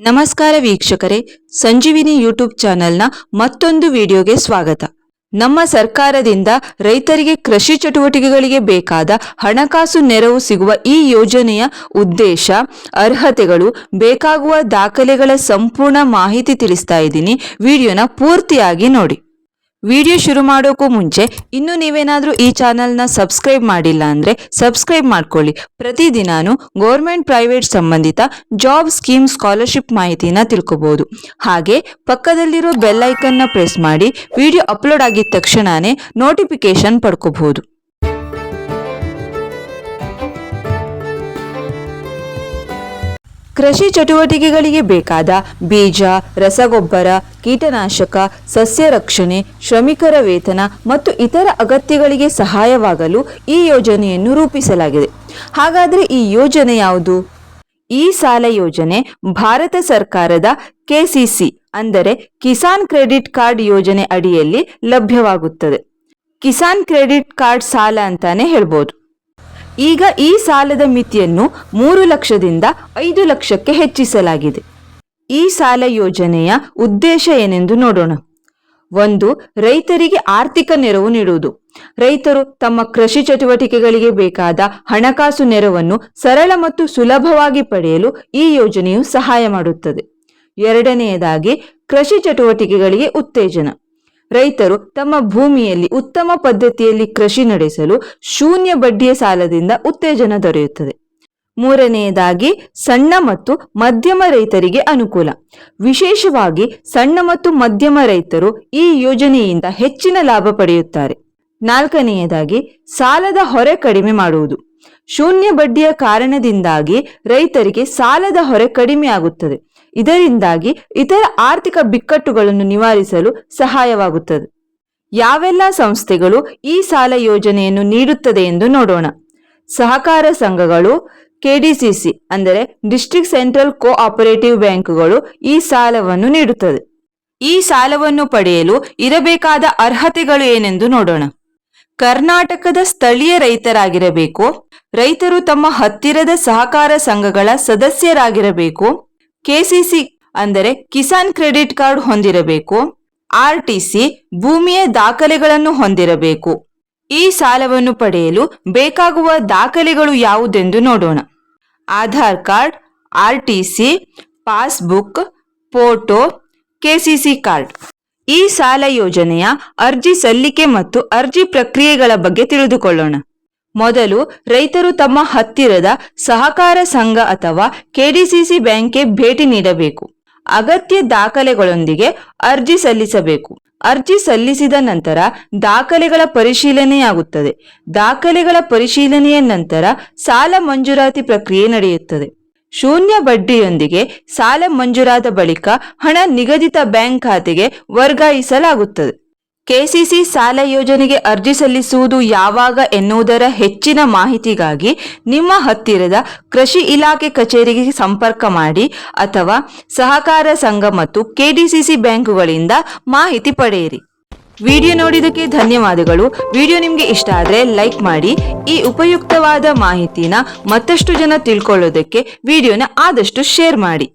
ನಮಸ್ಕಾರ ವೀಕ್ಷಕರೇ, ಸಂಜೀವಿನಿ ಯೂಟ್ಯೂಬ್ ಚಾನೆಲ್ನ ಮತ್ತೊಂದು ವಿಡಿಯೋಗೆ ಸ್ವಾಗತ. ನಮ್ಮ ಸರ್ಕಾರದಿಂದ ರೈತರಿಗೆ ಕೃಷಿ ಚಟುವಟಿಕೆಗಳಿಗೆ ಬೇಕಾದ ಹಣಕಾಸು ನೆರವು ಸಿಗುವ ಈ ಯೋಜನೆಯ ಉದ್ದೇಶ, ಅರ್ಹತೆಗಳು, ಬೇಕಾಗುವ ದಾಖಲೆಗಳ ಸಂಪೂರ್ಣ ಮಾಹಿತಿ ತಿಳಿಸ್ತಾ ಇದ್ದೀನಿ. ವಿಡಿಯೋನ ಪೂರ್ತಿಯಾಗಿ ನೋಡಿ. ವಿಡಿಯೋ ಶುರು ಮಾಡೋಕ್ಕೂ ಮುಂಚೆ ಇನ್ನೂ ನೀವೇನಾದರೂ ಈ ಚಾನಲ್ನ ಸಬ್ಸ್ಕ್ರೈಬ್ ಮಾಡಿಲ್ಲ ಅಂದರೆ ಸಬ್ಸ್ಕ್ರೈಬ್ ಮಾಡ್ಕೊಳ್ಳಿ. ಪ್ರತಿದಿನಾನು ಗೌರ್ಮೆಂಟ್ ಪ್ರೈವೇಟ್ ಸಂಬಂಧಿತ ಜಾಬ್ ಸ್ಕೀಮ್ ಸ್ಕಾಲರ್ಶಿಪ್ ಮಾಹಿತಿನ ತಿಳ್ಕೊಬೋದು. ಹಾಗೆ ಪಕ್ಕದಲ್ಲಿರೋ ಬೆಲ್ ಐಕನ್ನ ಪ್ರೆಸ್ ಮಾಡಿ ವಿಡಿಯೋ ಅಪ್ಲೋಡ್ ಆಗಿದ ತಕ್ಷಣನೇ ನೋಟಿಫಿಕೇಷನ್ ಪಡ್ಕೋಬಹುದು ಕೃಷಿ ಚಟುವಟಿಕೆಗಳಿಗೆ ಬೇಕಾದ ಬೀಜ, ರಸಗೊಬ್ಬರ, ಕೀಟನಾಶಕ, ಸಸ್ಯ ರಕ್ಷಣೆ, ಶ್ರಮಿಕರ ವೇತನ ಮತ್ತು ಇತರ ಅಗತ್ಯಗಳಿಗೆ ಸಹಾಯವಾಗಲು ಈ ಯೋಜನೆಯನ್ನು ರೂಪಿಸಲಾಗಿದೆ. ಹಾಗಾದರೆ ಈ ಯೋಜನೆ ಯಾವುದು? ಈ ಸಾಲ ಯೋಜನೆ ಭಾರತ ಸರ್ಕಾರದ ಕೆಸಿಸಿ ಅಂದರೆ ಕಿಸಾನ್ ಕ್ರೆಡಿಟ್ ಕಾರ್ಡ್ ಯೋಜನೆ ಅಡಿಯಲ್ಲಿ ಲಭ್ಯವಾಗುತ್ತದೆ. ಕಿಸಾನ್ ಕ್ರೆಡಿಟ್ ಕಾರ್ಡ್ ಸಾಲ ಅಂತಾನೆ ಹೇಳ್ಬೋದು. ಈಗ ಈ ಸಾಲದ ಮಿತಿಯನ್ನು ಮೂರು ಲಕ್ಷದಿಂದ ಐದು ಲಕ್ಷಕ್ಕೆ ಹೆಚ್ಚಿಸಲಾಗಿದೆ. ಈ ಸಾಲ ಯೋಜನೆಯ ಉದ್ದೇಶ ಏನೆಂದು ನೋಡೋಣ. ಒಂದು, ರೈತರಿಗೆ ಆರ್ಥಿಕ ನೆರವು ನೀಡುವುದು. ರೈತರು ತಮ್ಮ ಕೃಷಿ ಚಟುವಟಿಕೆಗಳಿಗೆ ಬೇಕಾದ ಹಣಕಾಸು ನೆರವನ್ನು ಸರಳ ಮತ್ತು ಸುಲಭವಾಗಿ ಪಡೆಯಲು ಈ ಯೋಜನೆಯು ಸಹಾಯ ಮಾಡುತ್ತದೆ. ಎರಡನೆಯದಾಗಿ, ಕೃಷಿ ಚಟುವಟಿಕೆಗಳಿಗೆ ಉತ್ತೇಜನ. ರೈತರು ತಮ್ಮ ಭೂಮಿಯಲ್ಲಿ ಉತ್ತಮ ಪದ್ಧತಿಯಲ್ಲಿ ಕೃಷಿ ನಡೆಸಲು ಶೂನ್ಯ ಬಡ್ಡಿಯ ಸಾಲದಿಂದ ಉತ್ತೇಜನ ದೊರೆಯುತ್ತದೆ. ಮೂರನೆಯದಾಗಿ, ಸಣ್ಣ ಮತ್ತು ಮಧ್ಯಮ ರೈತರಿಗೆ ಅನುಕೂಲ. ವಿಶೇಷವಾಗಿ, ಸಣ್ಣ ಮತ್ತು ಮಧ್ಯಮ ರೈತರು ಈ ಯೋಜನೆಯಿಂದ ಹೆಚ್ಚಿನ ಲಾಭ ಪಡೆಯುತ್ತಾರೆ. ನಾಲ್ಕನೆಯದಾಗಿ, ಸಾಲದ ಹೊರೆ ಕಡಿಮೆ ಮಾಡುವುದು. ಶೂನ್ಯ ಬಡ್ಡಿಯ ಕಾರಣದಿಂದಾಗಿ ರೈತರಿಗೆ ಸಾಲದ ಹೊರೆ ಕಡಿಮೆ ಆಗುತ್ತದೆ. ಇದರಿಂದಾಗಿ ಇತರ ಆರ್ಥಿಕ ಬಿಕ್ಕಟ್ಟುಗಳನ್ನು ನಿವಾರಿಸಲು ಸಹಾಯವಾಗುತ್ತದೆ. ಯಾವೆಲ್ಲ ಸಂಸ್ಥೆಗಳು ಈ ಸಾಲ ಯೋಜನೆಯನ್ನು ನೀಡುತ್ತದೆ ಎಂದು ನೋಡೋಣ. ಸಹಕಾರ ಸಂಘಗಳು, ಕೆಡಿಸಿಸಿ ಅಂದರೆ ಡಿಸ್ಟ್ರಿಕ್ಟ್ ಸೆಂಟ್ರಲ್ ಕೋಆಪರೇಟಿವ್ ಬ್ಯಾಂಕುಗಳು ಈ ಸಾಲವನ್ನು ನೀಡುತ್ತದೆ. ಈ ಸಾಲವನ್ನು ಪಡೆಯಲು ಇರಬೇಕಾದ ಅರ್ಹತೆಗಳು ಏನೆಂದು ನೋಡೋಣ. ಕರ್ನಾಟಕದ ಸ್ಥಳೀಯ ರೈತರಾಗಿರಬೇಕು, ರೈತರು ತಮ್ಮ ಹತ್ತಿರದ ಸಹಕಾರ ಸಂಘಗಳ ಸದಸ್ಯರಾಗಿರಬೇಕು ಕೆಸಿಸಿ ಅಂದರೆ ಕಿಸಾನ್ ಕ್ರೆಡಿಟ್ ಕಾರ್ಡ್ ಹೊಂದಿರಬೇಕು ಆರ್ಟಿಸಿ ಭೂಮಿಯ ದಾಖಲೆಗಳನ್ನು ಹೊಂದಿರಬೇಕು. ಈ ಸಾಲವನ್ನು ಪಡೆಯಲು ಬೇಕಾಗುವ ದಾಖಲೆಗಳು ಯಾವುದೆಂದು ನೋಡೋಣ. Aadhaar card RTC passbook, photo, KCC card. ಈ ಸಾಲ ಯೋಜನೆಯ ಅರ್ಜಿ ಸಲ್ಲಿಕೆ ಮತ್ತು ಅರ್ಜಿ ಪ್ರಕ್ರಿಯೆಗಳ ಬಗ್ಗೆ ತಿಳಿದುಕೊಳ್ಳೋಣ. ಮೊದಲು ರೈತರು ತಮ್ಮ ಹತ್ತಿರದ ಸಹಕಾರ ಸಂಘ ಅಥವಾ ಕೆಡಿಸಿಸಿ ಬ್ಯಾಂಕ್ಗೆ ಭೇಟಿ ನೀಡಬೇಕು. ಅಗತ್ಯ ದಾಖಲೆಗಳೊಂದಿಗೆ ಅರ್ಜಿ ಸಲ್ಲಿಸಬೇಕು. ಅರ್ಜಿ ಸಲ್ಲಿಸಿದ ನಂತರ ದಾಖಲೆಗಳ ಪರಿಶೀಲನೆಯಾಗುತ್ತದೆ. ದಾಖಲೆಗಳ ಪರಿಶೀಲನೆಯ ನಂತರ ಸಾಲ ಮಂಜೂರಾತಿ ಪ್ರಕ್ರಿಯೆ ನಡೆಯುತ್ತದೆ. ಶೂನ್ಯ ಬಡ್ಡಿಯೊಂದಿಗೆ ಸಾಲ ಮಂಜೂರಾದ ಬಳಿಕ ಹಣ ನಿಗದಿತ ಬ್ಯಾಂಕ್ ಖಾತೆಗೆ ವರ್ಗಾಯಿಸಲಾಗುತ್ತದೆ. ಕೆಸಿಸಿ ಸಾಲ ಯೋಜನೆಗೆ ಅರ್ಜಿ ಸಲ್ಲಿಸುವುದು ಯಾವಾಗ ಎನ್ನುವುದರ ಹೆಚ್ಚಿನ ಮಾಹಿತಿಗಾಗಿ ನಿಮ್ಮ ಹತ್ತಿರದ ಕೃಷಿ ಇಲಾಖೆ ಕಚೇರಿಗೆ ಸಂಪರ್ಕ ಮಾಡಿ ಅಥವಾ ಸಹಕಾರ ಸಂಘ ಮತ್ತು ಕೆಡಿಸಿಸಿ ಬ್ಯಾಂಕುಗಳಿಂದ ಮಾಹಿತಿ ಪಡೆಯಿರಿ. ವಿಡಿಯೋ ನೋಡಿದ್ದಕ್ಕೆ ಧನ್ಯವಾದಗಳು. ವಿಡಿಯೋ ನಿಮಗೆ ಇಷ್ಟ ಆದರೆ ಲೈಕ್ ಮಾಡಿ. ಈ ಉಪಯುಕ್ತವಾದ ಮಾಹಿತಿನ ಮತ್ತಷ್ಟು ಜನ ತಿಳ್ಕೊಳ್ಳೋದಕ್ಕೆ ವಿಡಿಯೋನ ಆದಷ್ಟು ಶೇರ್ ಮಾಡಿ.